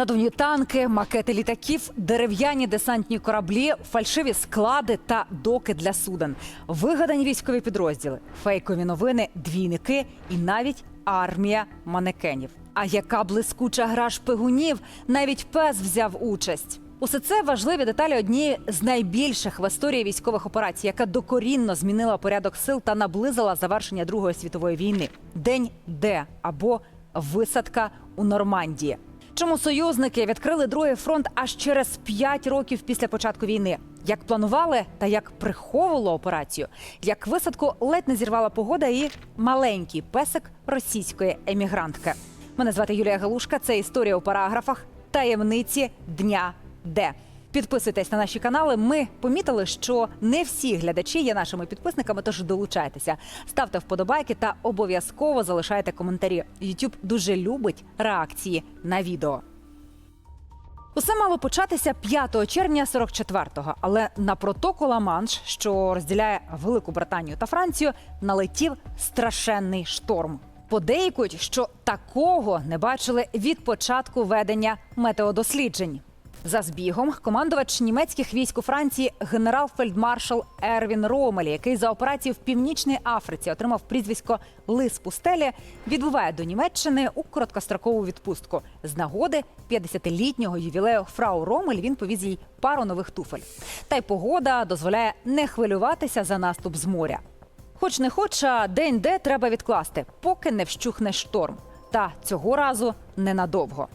Надувні танки, макети літаків, дерев'яні десантні кораблі, фальшиві склади та доки для суден, вигадані військові підрозділи, фейкові новини, двійники і навіть армія манекенів. А яка блискуча гра шпигунів? Навіть пес взяв участь. Усе це важливі деталі однієї з найбільших в історії військових операцій, яка докорінно змінила порядок сил та наблизила завершення Другої світової війни. День Д або висадка у Нормандії. Чому союзники відкрили другий фронт аж через 5 років після початку війни? Як планували та як приховувало операцію, як висадку ледь не зірвала погода і маленький песик російської емігрантки. Мене звати Юлія Галушка. Це історія у параграфах таємниці дня Д. Підписуйтесь на наші канали. Ми помітили, що не всі глядачі є нашими підписниками, тож долучайтеся. Ставте вподобайки та обов'язково залишайте коментарі. YouTube дуже любить реакції на відео. Усе мало початися 5 червня 44-го, але на протоку Ла-Манш, що розділяє Велику Британію та Францію, налетів страшенний шторм. Подейкують, що такого не бачили від початку ведення метеодосліджень. За збігом командувач німецьких військ у Франції генерал-фельдмаршал Ервін Ромелі, який за операцію в північній Африці отримав прізвисько Лис пустелі, відбуває до Німеччини у короткострокову відпустку. З нагоди 50-літнього ювілею фрау Ромель він повіз їй пару нових туфель. Та й погода дозволяє не хвилюватися за наступ з моря. Хоч не хоч, а день де треба відкласти, поки не вщухне шторм. Та цього разу ненадовго.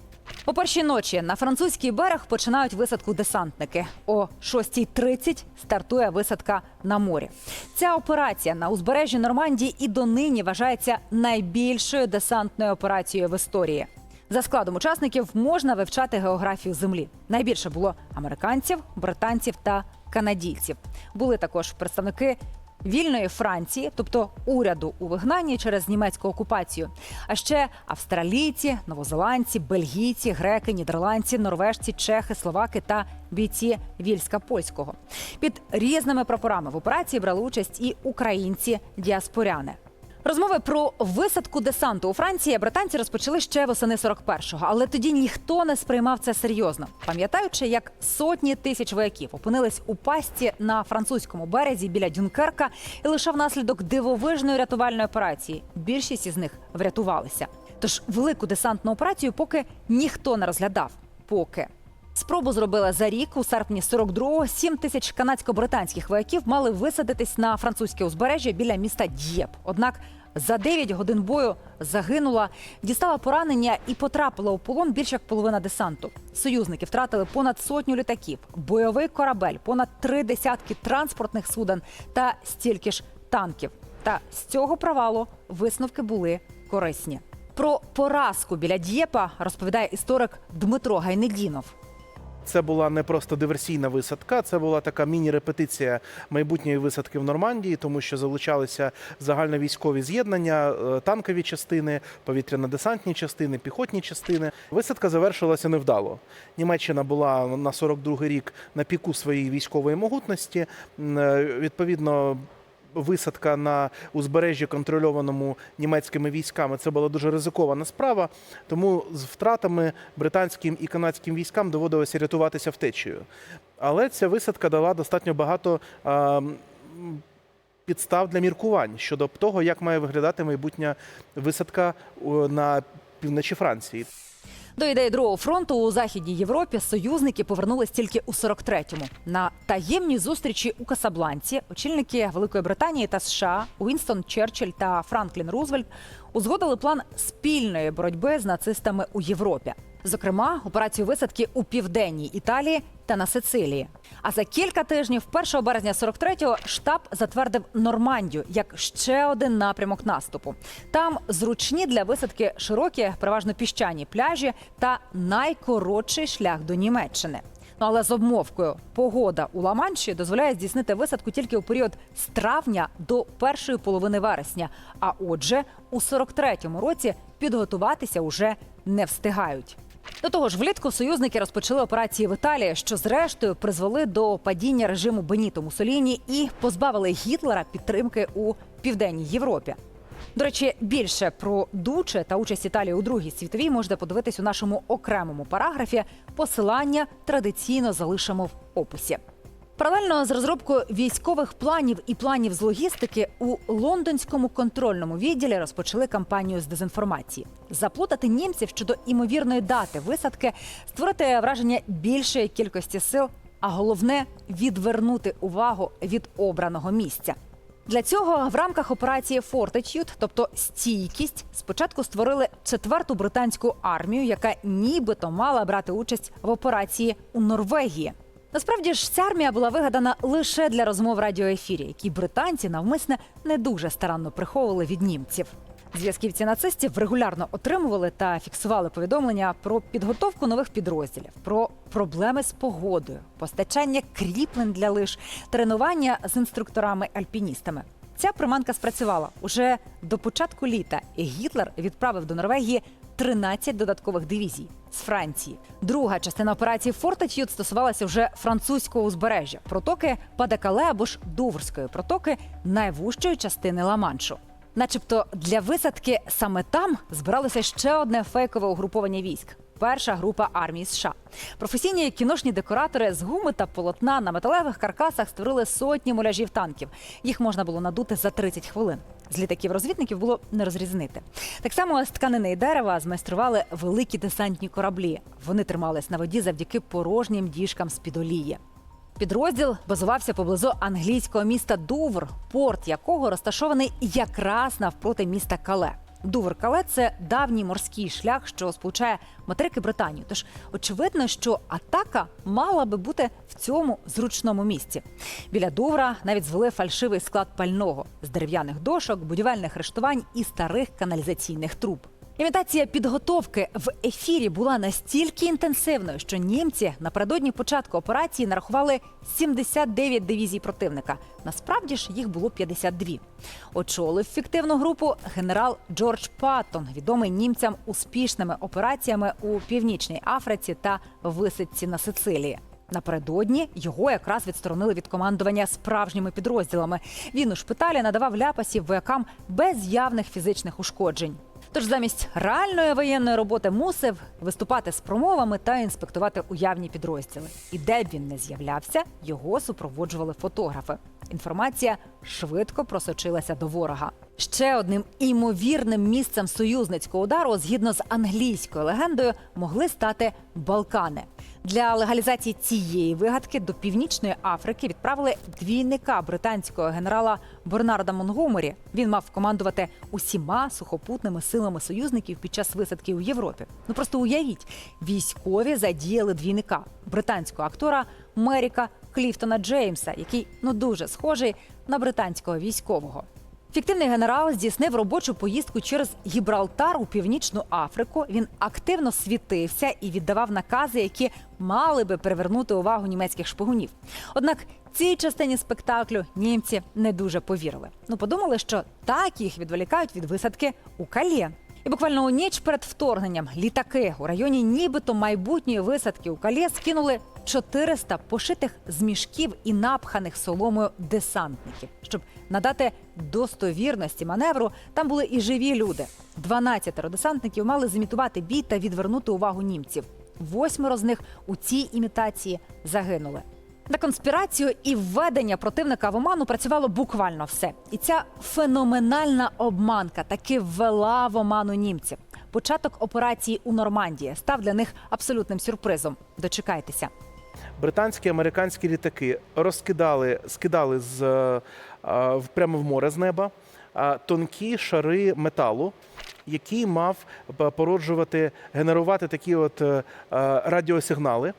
О першій ночі на французький берег починають висадку десантники. О 6.30 стартує висадка на морі. Ця операція на узбережжі Нормандії і донині вважається найбільшою десантною операцією в історії. За складом учасників можна вивчати географію землі. Найбільше було американців, британців та канадійців. Були також представники вільної Франції, тобто уряду у вигнанні через німецьку окупацію. А ще австралійці, новозеландці, бельгійці, греки, нідерландці, норвежці, чехи, словаки та бійці вільська польського. Під різними прапорами в операції брали участь і українці діаспоряни. Розмови про висадку десанту у Франції британці розпочали ще восени 41-го, але тоді ніхто не сприймав це серйозно, пам'ятаючи, як сотні тисяч вояків опинились у пастці на французькому березі біля Дюнкерка, і лише внаслідок дивовижної рятувальної операції більшість із них врятувалися. Тож велику десантну операцію поки ніхто не розглядав. Поки. Спробу зробили за рік. У серпні 42-го 7 тисяч канадсько-британських вояків мали висадитись на французьке узбережжя біля міста Д'єп. Однак за 9 годин бою загинула, дістала поранення і потрапила у полон більш як половина десанту. Союзники втратили понад сотню літаків, бойовий корабель, понад три десятки транспортних суден та стільки ж танків. Та з цього провалу висновки були корисні. Про поразку біля Д'єпа розповідає історик Дмитро Гайнедінов. Це була не просто диверсійна висадка, це була така міні-репетиція майбутньої висадки в Нормандії, тому що залучалися загальновійськові з'єднання, е, танкові частини, повітряно-десантні частини, піхотні частини. Висадка завершилася невдало. Німеччина була на 42-й рік на піку своєї військової могутності. Е, Відповідно. Висадка на узбережжі, контрольованому німецькими військами, це була дуже ризикована справа. Тому з втратами британським і канадським військам доводилося рятуватися втечею. Але ця висадка дала достатньо багато а, підстав для міркувань щодо того, як має виглядати майбутня висадка на півночі Франції. До ідеї другого фронту у західній Європі союзники повернулись тільки у 43-му. На таємній зустрічі у Касабланці очільники Великої Британії та США Уінстон Черчилль та Франклін Рузвельт узгодили план спільної боротьби з нацистами у Європі. Зокрема, операцію висадки у південній Італії та на Сицилії. А за кілька тижнів, 1 березня 43-го, штаб затвердив Нормандію як ще один напрямок наступу. Там зручні для висадки широкі, переважно піщані пляжі та найкоротший шлях до Німеччини. Ну але з обмовкою погода у Ла-Манші дозволяє здійснити висадку тільки у період з травня до першої половини вересня. А отже, у 43-му році підготуватися уже не встигають. До того ж, влітку союзники розпочали операції в Італії, що зрештою призвели до падіння режиму Беніто Мусоліні і позбавили Гітлера підтримки у південній Європі. До речі, більше про Дуче та участь Італії у Другій світовій можете подивитись у нашому окремому параграфі. Посилання традиційно залишимо в описі. Паралельно з розробкою військових планів і планів з логістики у лондонському контрольному відділі розпочали кампанію з дезінформації. Заплутати німців щодо імовірної дати висадки, створити враження більшої кількості сил, а головне відвернути увагу від обраного місця. Для цього в рамках операції Fortitude, тобто стійкість, спочатку створили четверту британську армію, яка нібито мала брати участь в операції у Норвегії. Насправді ж ця армія була вигадана лише для розмов в радіоефірі, які британці навмисне не дуже старанно приховували від німців. Зв'язківці нацистів регулярно отримували та фіксували повідомлення про підготовку нових підрозділів, про проблеми з погодою, постачання кріплень для лиж, тренування з інструкторами-альпіністами. Ця приманка спрацювала уже до початку літа. Гітлер відправив до Норвегії 13 додаткових дивізій з Франції. Друга частина операції Fortitude стосувалася вже французького узбережжя, протоки Падекале або ж Дуврської протоки найвужчої частини Ла-Маншу. Начебто для висадки саме там збиралося ще одне фейкове угруповання військ. Перша група армії США. Професійні кіношні декоратори з гуми та полотна на металевих каркасах створили сотні муляжів танків. Їх можна було надути за 30 хвилин. З літаків розвідників було не розрізнити. Так само з тканини і дерева змайстрували великі десантні кораблі. Вони тримались на воді завдяки порожнім діжкам з під олії. Підрозділ базувався поблизу англійського міста Дувр, порт якого розташований якраз навпроти міста Кале. Дувр Кале це давній морський шлях, що сполучає материки Британію. Тож очевидно, що атака мала би бути в цьому зручному місці. Біля Дувра навіть звели фальшивий склад пального з дерев'яних дошок, будівельних рештувань і старих каналізаційних труб. Імітація підготовки в ефірі була настільки інтенсивною, що німці напередодні початку операції нарахували 79 дивізій противника. Насправді ж їх було 52. Очолив фіктивну групу генерал Джордж Паттон, відомий німцям успішними операціями у північній Африці та висадці на Сицилії. Напередодні його якраз відсторонили від командування справжніми підрозділами. Він у шпиталі надавав ляпасів воякам без явних фізичних ушкоджень. Тож замість реальної воєнної роботи мусив виступати з промовами та інспектувати уявні підрозділи. І де б він не з'являвся, його супроводжували фотографи. Інформація швидко просочилася до ворога. Ще одним імовірним місцем союзницького удару, згідно з англійською легендою, могли стати Балкани. Для легалізації цієї вигадки до північної Африки відправили двійника британського генерала Бернарда Монгомері. Він мав командувати усіма сухопутними силами союзників під час висадки у Європі. Ну просто уявіть, військові задіяли двійника британського актора Меріка Кліфтона Джеймса, який ну дуже схожий на британського військового. Фіктивний генерал здійснив робочу поїздку через Гібралтар у північну Африку. Він активно світився і віддавав накази, які мали би привернути увагу німецьких шпигунів. Однак цій частині спектаклю німці не дуже повірили. Ну подумали, що так їх відволікають від висадки у Калє. І буквально у ніч перед вторгненням літаки у районі нібито майбутньої висадки у Калє скинули 400 пошитих з мішків і напханих соломою десантників. Щоб надати достовірності маневру, там були і живі люди. 12 десантників мали зімітувати бій та відвернути увагу німців. Восьмеро з них у цій імітації загинули. На конспірацію і введення противника в оману працювало буквально все. І ця феноменальна обманка таки ввела в оману німців. Початок операції у Нормандії став для них абсолютним сюрпризом. Дочекайтеся. Британські американські літаки розкидали, скидали з е, е, прямо в море з неба е, тонкі шари металу, який мав породжувати, генерувати такі от радіосигнали.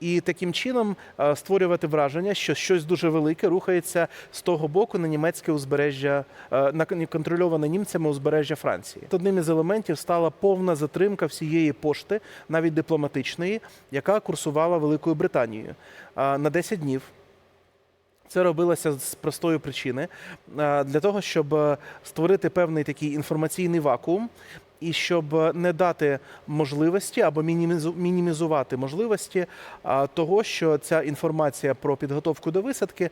І таким чином е, створювати враження, що щось дуже велике рухається з того боку на німецьке узбережжя, е, на кон- контрольоване німцями узбережжя Франції. Одним із елементів стала повна затримка всієї пошти, навіть дипломатичної, яка курсувала Великою Британією е, на 10 днів. Це робилося з простої причини е, для того, щоб е, створити певний такий інформаційний вакуум. І щоб е, не дати можливості або мінімізу- мінімізувати можливості того, що ця інформація про підготовку до висадки,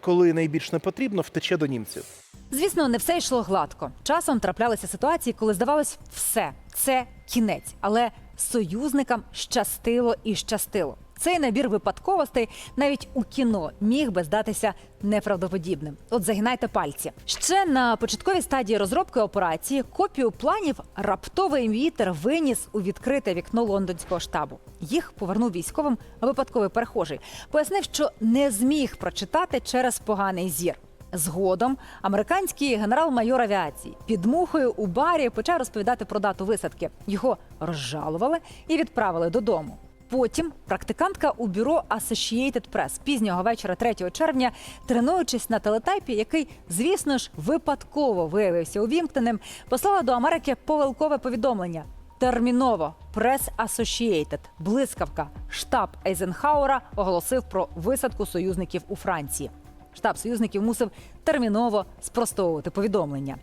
коли найбільш не потрібно, втече до німців. Звісно, не все йшло гладко. Часом траплялися ситуації, коли здавалось, все це кінець, але союзникам щастило і щастило. Цей набір випадковостей навіть у кіно міг би здатися неправдоподібним. От загинайте пальці. Ще на початковій стадії розробки операції копію планів раптовий вітер виніс у відкрите вікно лондонського штабу. Їх повернув військовим випадковий перехожий. Пояснив, що не зміг прочитати через поганий зір. Згодом американський генерал-майор авіації під мухою у барі почав розповідати про дату висадки. Його розжалували і відправили додому. Потім практикантка у бюро Associated Press пізнього вечора 3 червня, тренуючись на телетайпі, який, звісно ж, випадково виявився увімкненим, послала до Америки повелкове повідомлення. Терміново Press Associated, блискавка, штаб Ейзенхауера оголосив про висадку союзників у Франції. Штаб союзників мусив терміново спростовувати повідомлення.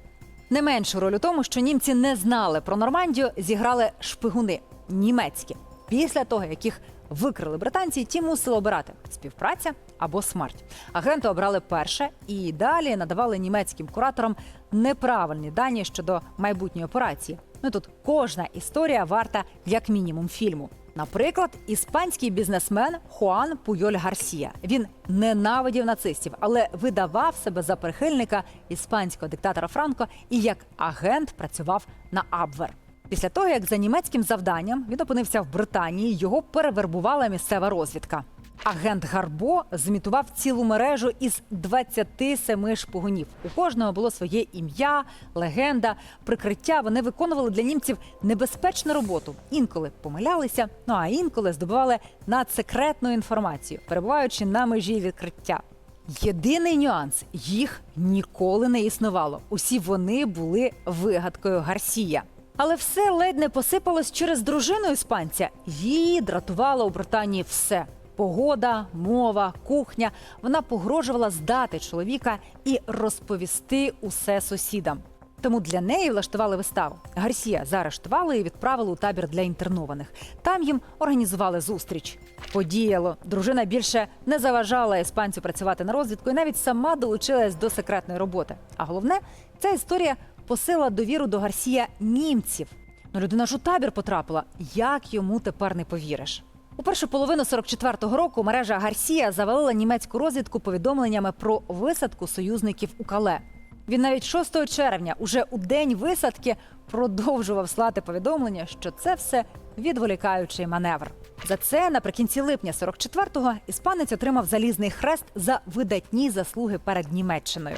Не меншу роль у тому, що німці не знали про Нормандію, зіграли шпигуни німецькі. Після того, як їх викрили британці, ті мусили обирати співпраця або смерть. Агенти обрали перше і далі надавали німецьким кураторам неправильні дані щодо майбутньої операції. Ну тут кожна історія варта як мінімум фільму. Наприклад, іспанський бізнесмен Хуан Пуйоль Гарсія. Він ненавидів нацистів, але видавав себе за прихильника іспанського диктатора Франко і як агент працював на Абвер. Після того, як за німецьким завданням він опинився в Британії, його перевербувала місцева розвідка. Агент Гарбо змітував цілу мережу із 27 шпигунів. У кожного було своє ім'я, легенда, прикриття. Вони виконували для німців небезпечну роботу. Інколи помилялися, ну а інколи здобували надсекретну інформацію, перебуваючи на межі відкриття. Єдиний нюанс їх ніколи не існувало. Усі вони були вигадкою Гарсія. Але все ледь не посипалось через дружину іспанця. Її дратувало у Британії все. Погода, мова, кухня. Вона погрожувала здати чоловіка і розповісти усе сусідам. Тому для неї влаштували виставу. Гарсія заарештували і відправили у табір для інтернованих. Там їм організували зустріч. Подіяло. Дружина більше не заважала іспанцю працювати на розвідку і навіть сама долучилась до секретної роботи. А головне, ця історія посила довіру до Гарсія німців. Ну, людина ж у табір потрапила. Як йому тепер не повіриш? У першу половину 44-го року мережа Гарсія завалила німецьку розвідку повідомленнями про висадку союзників у Кале. Він навіть 6 червня, уже у день висадки, продовжував слати повідомлення, що це все відволікаючий маневр. За це наприкінці липня 44-го іспанець отримав залізний хрест за видатні заслуги перед Німеччиною.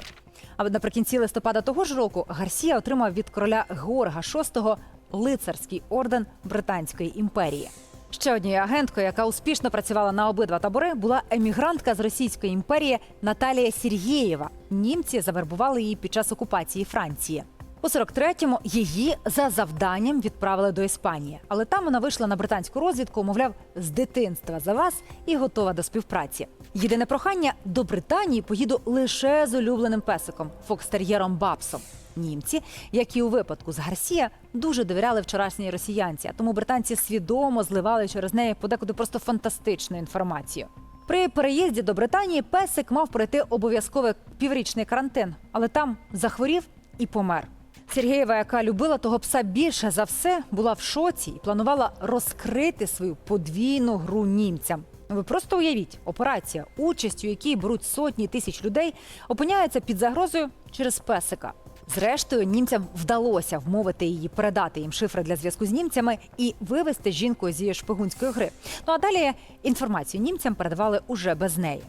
А наприкінці листопада того ж року Гарсія отримав від короля Георга VI лицарський орден Британської імперії. Ще однією агенткою, яка успішно працювала на обидва табори, була емігрантка з Російської імперії Наталія Сергєєва. Німці завербували її під час окупації Франції. У 43-му її за завданням відправили до Іспанії, але там вона вийшла на британську розвідку, мовляв, з дитинства за вас і готова до співпраці. Єдине прохання до Британії поїду лише з улюбленим песиком фокстер'єром Бабсом. Німці, як і у випадку з Гарсія, дуже довіряли вчорашній росіянці, а тому британці свідомо зливали через неї подекуди просто фантастичну інформацію. При переїзді до Британії песик мав пройти обов'язковий піврічний карантин, але там захворів і помер. Сергієва, яка любила того пса більше за все, була в шоці і планувала розкрити свою подвійну гру німцям. Ви просто уявіть, операція, участь у якій беруть сотні тисяч людей, опиняється під загрозою через песика. Зрештою, німцям вдалося вмовити її передати їм шифри для зв'язку з німцями і вивести жінку з її шпигунської гри. Ну а далі інформацію німцям передавали уже без неї.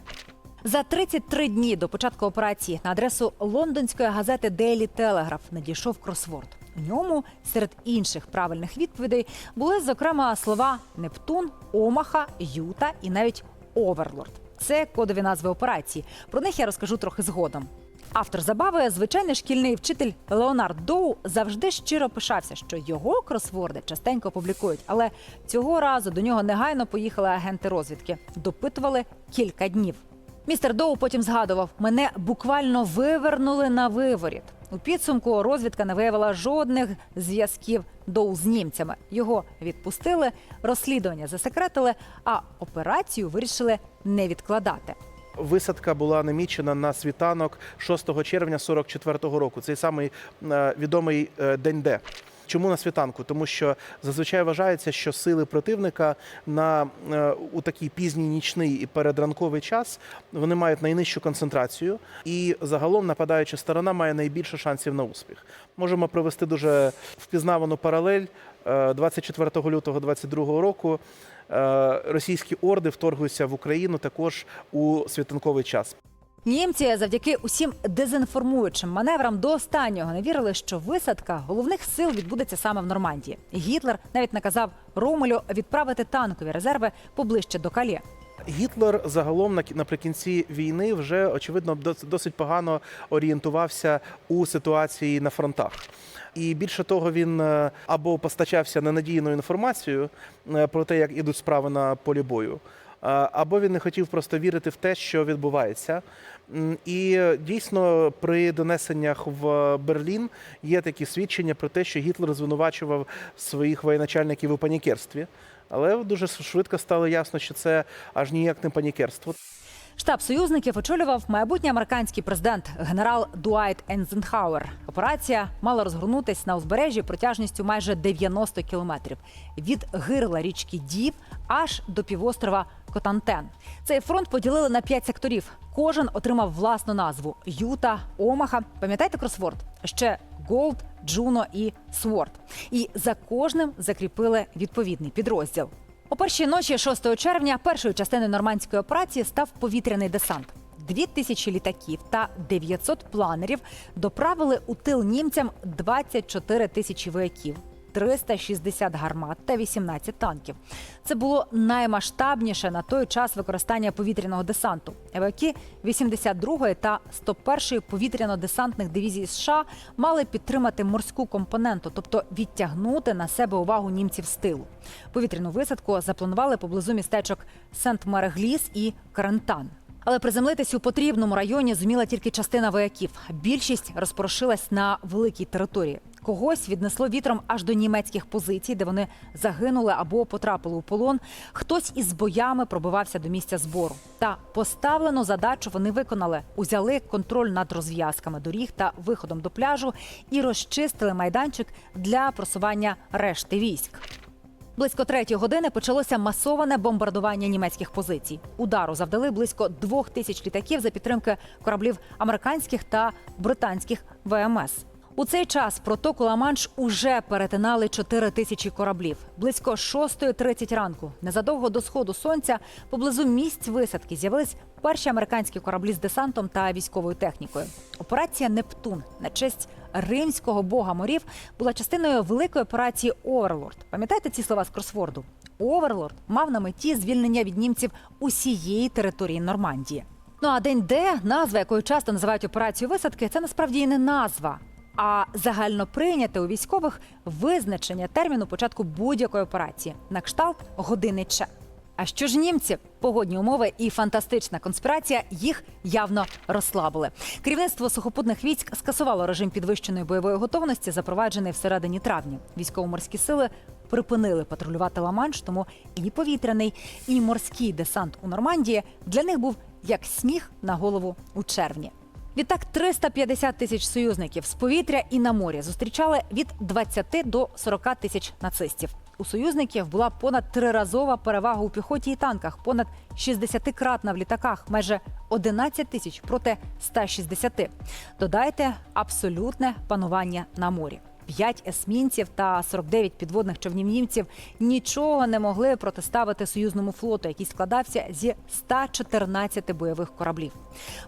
За 33 дні до початку операції на адресу лондонської газети Daily Telegraph надійшов кросворд. У ньому серед інших правильних відповідей були зокрема слова Нептун, Омаха, Юта і навіть Оверлорд. Це кодові назви операції. Про них я розкажу трохи згодом. Автор забави, звичайний шкільний вчитель Леонард Доу, завжди щиро пишався, що його кросворди частенько публікують. Але цього разу до нього негайно поїхали агенти розвідки. Допитували кілька днів. Містер Доу потім згадував: мене буквально вивернули на виворіт. У підсумку розвідка не виявила жодних зв'язків Доу з німцями. Його відпустили, розслідування засекретили, а операцію вирішили не відкладати. Висадка була намічена на світанок 6 червня 44-го року. Цей самий е, відомий е, день Д. Чому на світанку? Тому що зазвичай вважається, що сили противника на е, у такий пізній нічний і передранковий час вони мають найнижчу концентрацію, і загалом нападаюча сторона має найбільше шансів на успіх. Можемо провести дуже впізнавану паралель. Е, 24 лютого 22 року е, російські орди вторгуються в Україну також у світанковий час. Німці завдяки усім дезінформуючим маневрам до останнього не вірили, що висадка головних сил відбудеться саме в Нормандії. Гітлер навіть наказав Ромелю відправити танкові резерви поближче до Калє. Гітлер загалом на- наприкінці війни вже очевидно дос- досить погано орієнтувався у ситуації на фронтах. І більше того, він е, або постачався ненадійною інформацією е, про те, як ідуть справи на полі бою, або він не хотів просто вірити в те, що відбувається. І е, дійсно при донесеннях в Берлін є такі свідчення про те, що Гітлер звинувачував своїх воєначальників у панікерстві. Але дуже швидко стало ясно, що це аж ніяк не панікерство. Штаб союзників очолював майбутній американський президент генерал Дуайт Ензенхауер. Операція мала розгорнутись на узбережжі протяжністю майже 90 кілометрів від гирла річки Діб аж до півострова Котантен. Цей фронт поділили на п'ять секторів. Кожен отримав власну назву: Юта, Омаха. Пам'ятаєте кросворд? Ще Голд, Джуно і Сворд. І за кожним закріпили відповідний підрозділ. У першій ночі 6 червня першою частиною нормандської операції став повітряний десант. Дві тисячі літаків та 900 планерів доправили у тил німцям 24 тисячі вояків, 360 гармат та 18 танків. Це було наймасштабніше на той час використання повітряного десанту. Вояки 82-ї та 101-ї повітряно-десантних дивізій США мали підтримати морську компоненту, тобто відтягнути на себе увагу німців з тилу. Повітряну висадку запланували поблизу містечок Сент-Мерегліс і Карантан. Але приземлитись у потрібному районі зуміла тільки частина вояків. Більшість розпорошилась на великій території. Когось віднесло вітром аж до німецьких позицій, де вони загинули або потрапили у полон. Хтось із боями пробивався до місця збору. Та поставлену задачу вони виконали. Узяли контроль над розв'язками доріг та виходом до пляжу і розчистили майданчик для просування решти військ. Близько третьої години почалося масоване бомбардування німецьких позицій. Удару завдали близько двох тисяч літаків за підтримки кораблів американських та британських ВМС. У цей час протоку Ла-Манш уже перетинали 4 тисячі кораблів. Близько 6.30 ранку, незадовго до сходу сонця, поблизу місць висадки з'явились перші американські кораблі з десантом та військовою технікою. Операція Нептун на честь римського бога морів була частиною великої операції Оверлорд. Пам'ятаєте ці слова з кросворду? Оверлорд мав на меті звільнення від німців усієї території Нормандії. Ну а день Д, назва якою часто називають операцію висадки, це насправді і не назва, а загально прийняте у військових визначення терміну початку будь-якої операції на кшталт години Ч. А що ж німці? Погодні умови і фантастична конспірація їх явно розслабили. Керівництво сухопутних військ скасувало режим підвищеної бойової готовності, запроваджений всередині травня. Військово-морські сили припинили патрулювати Ла-Манш, тому і повітряний, і морський десант у Нормандії для них був як сніг на голову у червні. Відтак 350 тисяч союзників з повітря і на морі зустрічали від 20 до 40 тисяч нацистів. У союзників була понад триразова перевага у піхоті і танках, понад 60-кратна в літаках, майже 11 тисяч проти 160. Додайте абсолютне панування на морі. П'ять есмінців та 49 підводних човнів німців нічого не могли протиставити союзному флоту, який складався зі 114 бойових кораблів.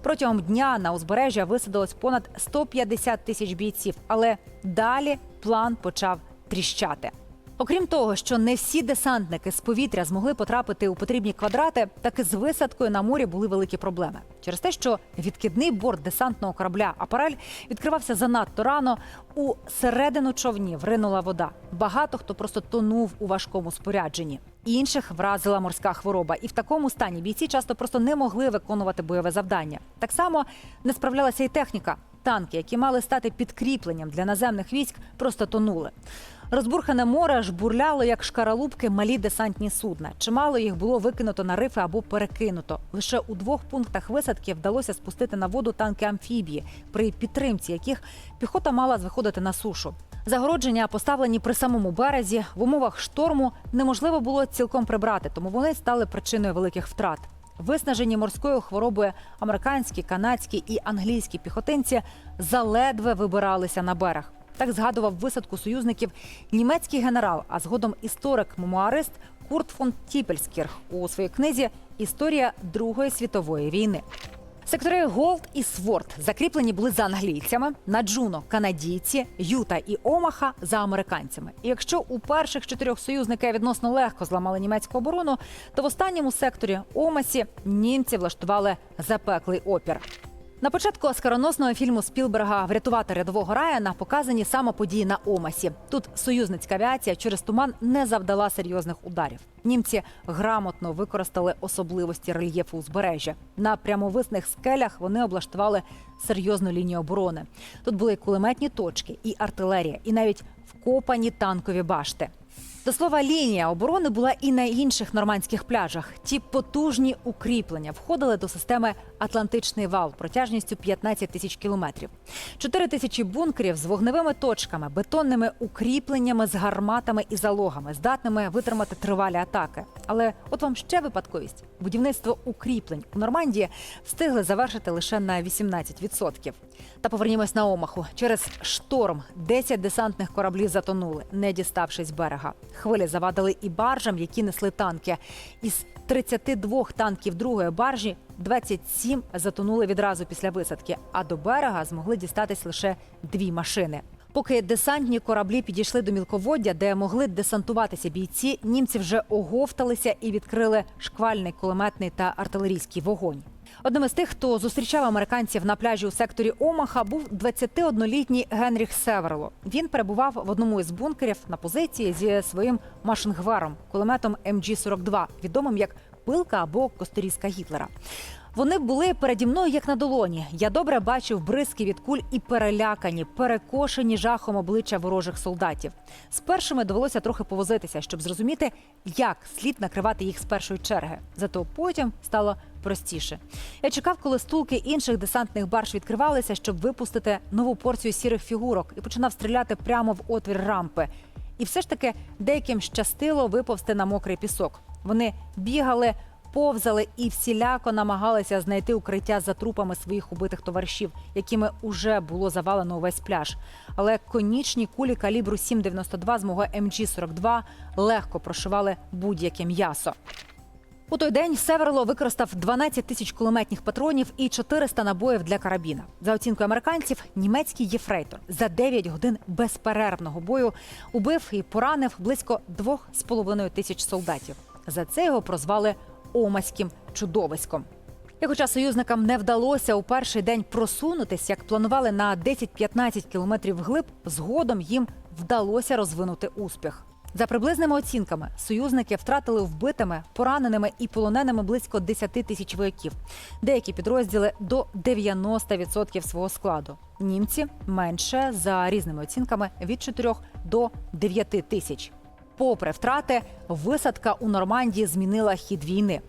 Протягом дня на узбережжя висадилось понад 150 тисяч бійців, але далі план почав тріщати. Окрім того, що не всі десантники з повітря змогли потрапити у потрібні квадрати, так і з висадкою на морі були великі проблеми. Через те, що відкидний борт десантного корабля Апарель відкривався занадто рано, у середину човнів ринула вода. Багато хто просто тонув у важкому спорядженні. Інших вразила морська хвороба, і в такому стані бійці часто просто не могли виконувати бойове завдання. Так само не справлялася і техніка. Танки, які мали стати підкріпленням для наземних військ, просто тонули. Розбурхане море жбурляло, як шкаралупки, малі десантні судна. Чимало їх було викинуто на рифи або перекинуто. Лише у двох пунктах висадки вдалося спустити на воду танки амфібії, при підтримці яких піхота мала виходити на сушу. Загородження, поставлені при самому березі, в умовах шторму неможливо було цілком прибрати, тому вони стали причиною великих втрат. Виснажені морською хворобою американські, канадські і англійські піхотинці заледве вибиралися на берег. Так згадував висадку союзників німецький генерал, а згодом історик-мемуарист Курт фон Тіпельскірх у своїй книзі Історія Другої світової війни. Сектори Голд і Сворд закріплені були за англійцями, на Джуно канадійці, Юта і Омаха за американцями. І якщо у перших чотирьох союзники відносно легко зламали німецьку оборону, то в останньому секторі Омасі німці влаштували запеклий опір. На початку оскароносного фільму Спілберга Врятувати рядового Райана показані саме події на Омасі. Тут союзницька авіація через туман не завдала серйозних ударів. Німці грамотно використали особливості рельєфу узбережжя. На прямовисних скелях вони облаштували серйозну лінію оборони. Тут були кулеметні точки, і артилерія, і навіть вкопані танкові башти. До слова, лінія оборони була і на інших нормандських пляжах. Ті потужні укріплення входили до системи Атлантичний вал протяжністю 15 тисяч кілометрів. 4 тисячі бункерів з вогневими точками, бетонними укріпленнями з гарматами і залогами, здатними витримати тривалі атаки. Але от вам ще випадковість: будівництво укріплень у Нормандії встигли завершити лише на 18%. Та повернімось на Омаху. Через шторм 10 десантних кораблів затонули, не діставшись берега. Хвилі завадили і баржам, які несли танки. Із 32 танків другої баржі 27 затонули відразу після висадки, а до берега змогли дістатись лише дві машини. Поки десантні кораблі підійшли до мілководдя, де могли десантуватися бійці, німці вже оговталися і відкрили шквальний кулеметний та артилерійський вогонь. Одним із тих, хто зустрічав американців на пляжі у секторі Омаха, був 21-літній Генріх Северло. Він перебував в одному із бункерів на позиції зі своїм машингваром, кулеметом МГ-42, відомим як пилка або косторізка Гітлера. Вони були переді мною як на долоні. Я добре бачив бризки від куль і перелякані, перекошені жахом обличчя ворожих солдатів. З першими довелося трохи повозитися, щоб зрозуміти, як слід накривати їх з першої черги. Зато потім стало простіше. Я чекав, коли стулки інших десантних барж відкривалися, щоб випустити нову порцію сірих фігурок, і починав стріляти прямо в отвір рампи. І все ж таки деяким щастило виповзти на мокрий пісок. Вони бігали, повзали і всіляко намагалися знайти укриття за трупами своїх убитих товаришів, якими уже було завалено увесь пляж. Але конічні кулі калібру 7,92 з мого МГ-42 легко прошивали будь-яке м'ясо. У той день Северло використав 12 тисяч кулеметних патронів і 400 набоїв для карабіна. За оцінкою американців, німецький єфрейтор за 9 годин безперервного бою убив і поранив близько 2,5 тисяч солдатів. За це його прозвали Омаським чудовиськом. І хоча союзникам не вдалося у перший день просунутись, як планували на 10-15 кілометрів вглиб, згодом їм вдалося розвинути успіх. За приблизними оцінками, союзники втратили вбитими, пораненими і полоненими близько 10 тисяч вояків. Деякі підрозділи до 90% свого складу. Німці менше за різними оцінками від 4 до 9 тисяч. Попри втрати, висадка у Нормандії змінила хід війни.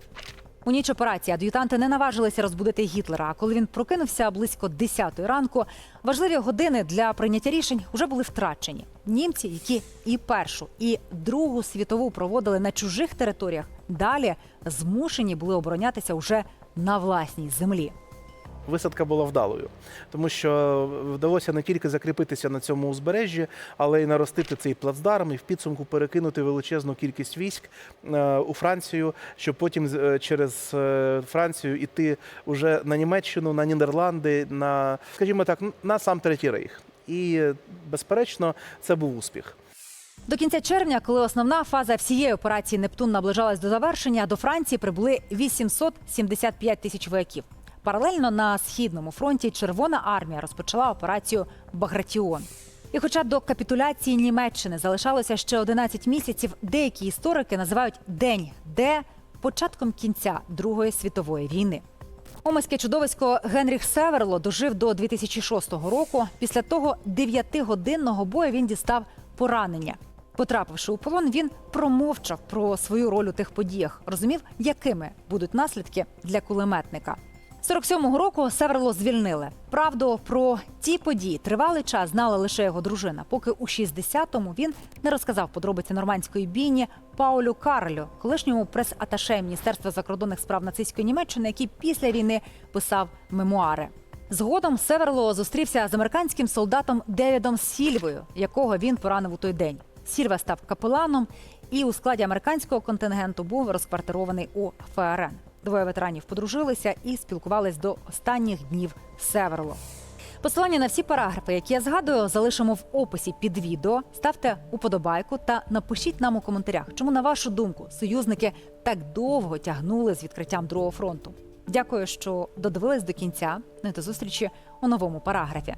У ніч операції ад'ютанти не наважилися розбудити Гітлера. А коли він прокинувся близько 10 ранку, важливі години для прийняття рішень вже були втрачені. Німці, які і першу, і другу світову проводили на чужих територіях, далі змушені були оборонятися уже на власній землі. Висадка була вдалою, тому що вдалося не тільки закріпитися на цьому узбережжі, але й наростити цей плацдарм і в підсумку перекинути величезну кількість військ е, у Францію, щоб потім е, через е, Францію іти уже на Німеччину, на Нідерланди, на скажімо так, на сам третій рейх. І безперечно, це був успіх. До кінця червня, коли основна фаза всієї операції Нептун наближалась до завершення, до Франції прибули 875 тисяч вояків. Паралельно на східному фронті Червона армія розпочала операцію Багратіон. І хоча до капітуляції Німеччини залишалося ще 11 місяців, деякі історики називають День Д початком кінця Другої світової війни. Омаське чудовисько Генріх Северло дожив до 2006 року. Після того 9-годинного бою він дістав поранення. Потрапивши у полон, він промовчав про свою роль у тих подіях, розумів, якими будуть наслідки для кулеметника. 47-го року Северло звільнили. Правду про ті події тривалий час знала лише його дружина, поки у 60-му він не розказав подробиці нормандської бійні Паулю Карлю, колишньому прес-аташе Міністерства закордонних справ нацистської Німеччини, який після війни писав мемуари. Згодом Северло зустрівся з американським солдатом Девідом Сільвою, якого він поранив у той день. Сільва став капеланом і у складі американського контингенту був розквартирований у ФРН. Двоє ветеранів подружилися і спілкувались до останніх днів Северло. Посилання на всі параграфи, які я згадую, залишимо в описі під відео. Ставте уподобайку та напишіть нам у коментарях, чому на вашу думку союзники так довго тягнули з відкриттям другого фронту. Дякую, що додивились до кінця. Ну і до зустрічі у новому параграфі.